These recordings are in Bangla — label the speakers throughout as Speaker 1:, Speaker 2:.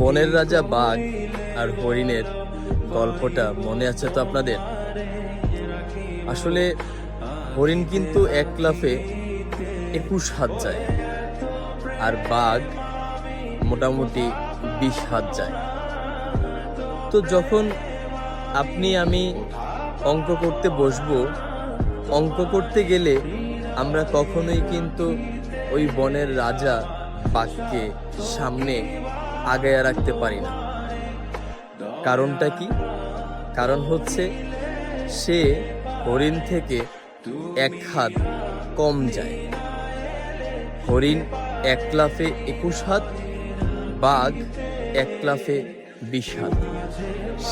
Speaker 1: বনের রাজা বাঘ আর হরিণের গল্পটা মনে আছে তো আপনাদের? আসলে হরিণ কিন্তু এক লাফে একুশ হাত যায় আর বাঘ মোটামুটি বিশ হাত যায়। তো যখন আপনি আমি অঙ্ক করতে বসবো, অঙ্ক করতে গেলে আমরা কখনোই কিন্তু ওই বনের রাজা বাঘকে সামনে আগায়া রাখতে পারি না। কারণটা কি? কারণ হচ্ছে সে হরিণ থেকে এক হাত কম যায়। হরিণ এক লাফে একুশ হাত, বাঘ এক লাফে বিশ হাত।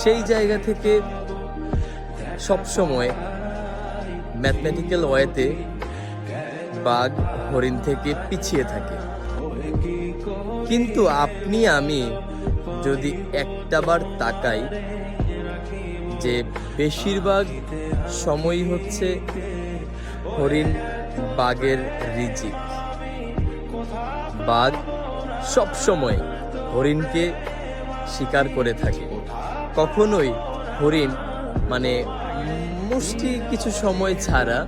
Speaker 1: সেই জায়গা থেকে সবসময় ম্যাথমেটিক্যাল ওয়েতে বাঘ হরিণ থেকে পিছিয়ে থাকে। কিন্তু আপনি, আমি যদি একটাবার তাকাই যে বেশিরভাগ সময় হচ্ছে হরিণ বাঘের রিজিক। বাঘ সব সময় হরিণকে শিকার করে থাকে। কখনোই হরিণ মানে মুষ্টি কিছু সময় ছাড়া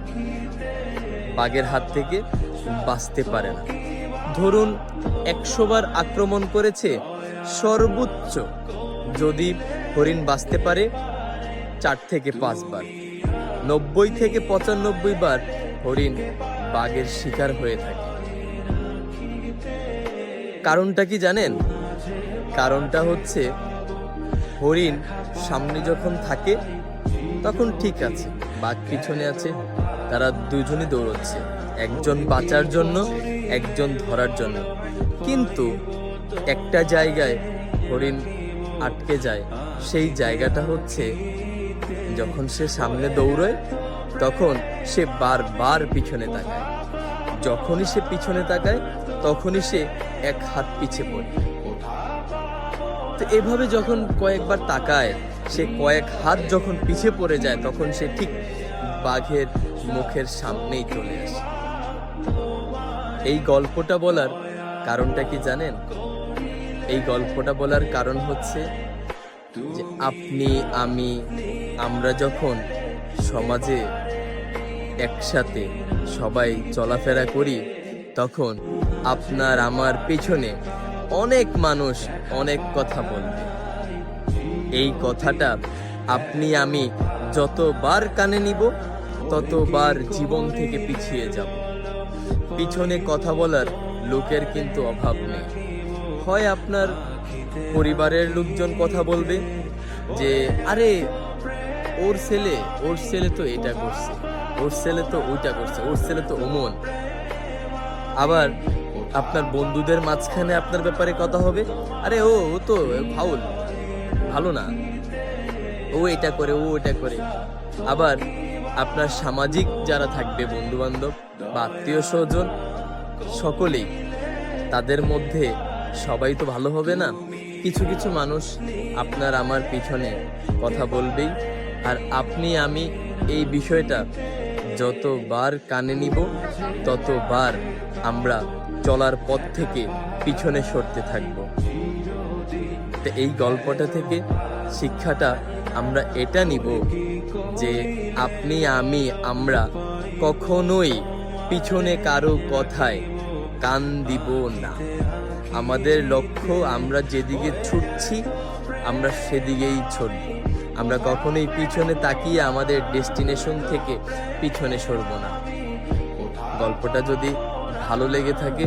Speaker 1: বাঘের হাত থেকে বাঁচতে পারে না। ধরুন একশো বার আক্রমণ করেছে সর্বোচ্চ। যদি হরিণ বাঁচতে পারে, চার থেকে পাঁচবার নব্বই থেকে পঁচানব্বই বার হরিণ বাঘের শিকার হয়ে থাকে। কারণটা কি জানেন? কারণটা হচ্ছে, হরিণ সামনে যখন থাকে, তখন ঠিক আছে, বাঘ পিছনে আছে, তারা দুজনই দৌড়চ্ছে। একজন বাঁচার জন্য একজন ধরার জন্য। কিন্তু একটা জায়গায় হরিণ আটকে যায়, সেই জায়গাটা হচ্ছে যখন সে সামনে দৌড়য়, তখন সে বারবার পিছনে তাকায়। যখনই সে পিছনে তাকায়, তখনই সে এক হাত পিছে পড়ে। তো এভাবে যখন কয়েকবার তাকায়, সে কয়েক হাত যখন পিছে পড়ে যায়, তখন সে ঠিক বাঘের মুখের সামনেই চলে আসে। এই গল্পটা বলার কারণটা কি জানেন? এই গল্পটা বলার কারণ হচ্ছে যে আপনি, আমি, আমরা যখন সমাজে একসাথে সবাই চলাফেরা করি, তখন আপনার আমার পেছনে অনেক মানুষ অনেক কথা বলবে। এই কথাটা আপনি, আমি যতবার কানে নিব, ততবার জীবন থেকে পিছিয়ে যাব। পিছনে কথা বলার লোকের কিন্তু অভাব নেই। হয় আপনার পরিবারের লোকজন কথা বলবে যে, আরে, ওর ছেলে ওর ছেলে তো এটা করছে, ওর ছেলে তো ওইটা করছে, ওর ছেলে তো ওমন আবার আপনার বন্ধুদের মাঝখানে আপনার ব্যাপারে কথা হবে, আরে, ও ও তো ফাউল, ভালো না, ও এটা করে, ও এটা করে। আবার আপনার সামাজিক যারা থাকবে বন্ধু বান্ধব বা আত্মীয় স্বজন, সকলেই তাদের মধ্যে সবাই তো ভালো হবে না? কিছু কিছু মানুষ আপনার আমার পিছনে কথা বলবেই। আর আপনি, আমি এই বিষয়টা যতবার কানে নিব, ততবার আমরা চলার পথ থেকে পিছনে সরতে থাকব। তো এই গল্পটা থেকে শিক্ষাটা আমরা এটা নিব যে আপনি, আমি, আমরা কখনোই পিছনে কারও কথায় কান দিব না। আমাদের লক্ষ্য আমরা যেদিকে ছুটছি, আমরা সেদিকেই ছুটব আমরা কখনোই পিছনে তাকিয়ে আমাদের ডেস্টিনেশন থেকে পিছনে সরব না। গল্পটা যদি ভালো লেগে থাকে,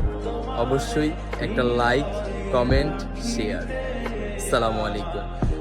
Speaker 1: অবশ্যই একটা লাইক, কমেন্ট, শেয়ার। সালামু আলাইকুম।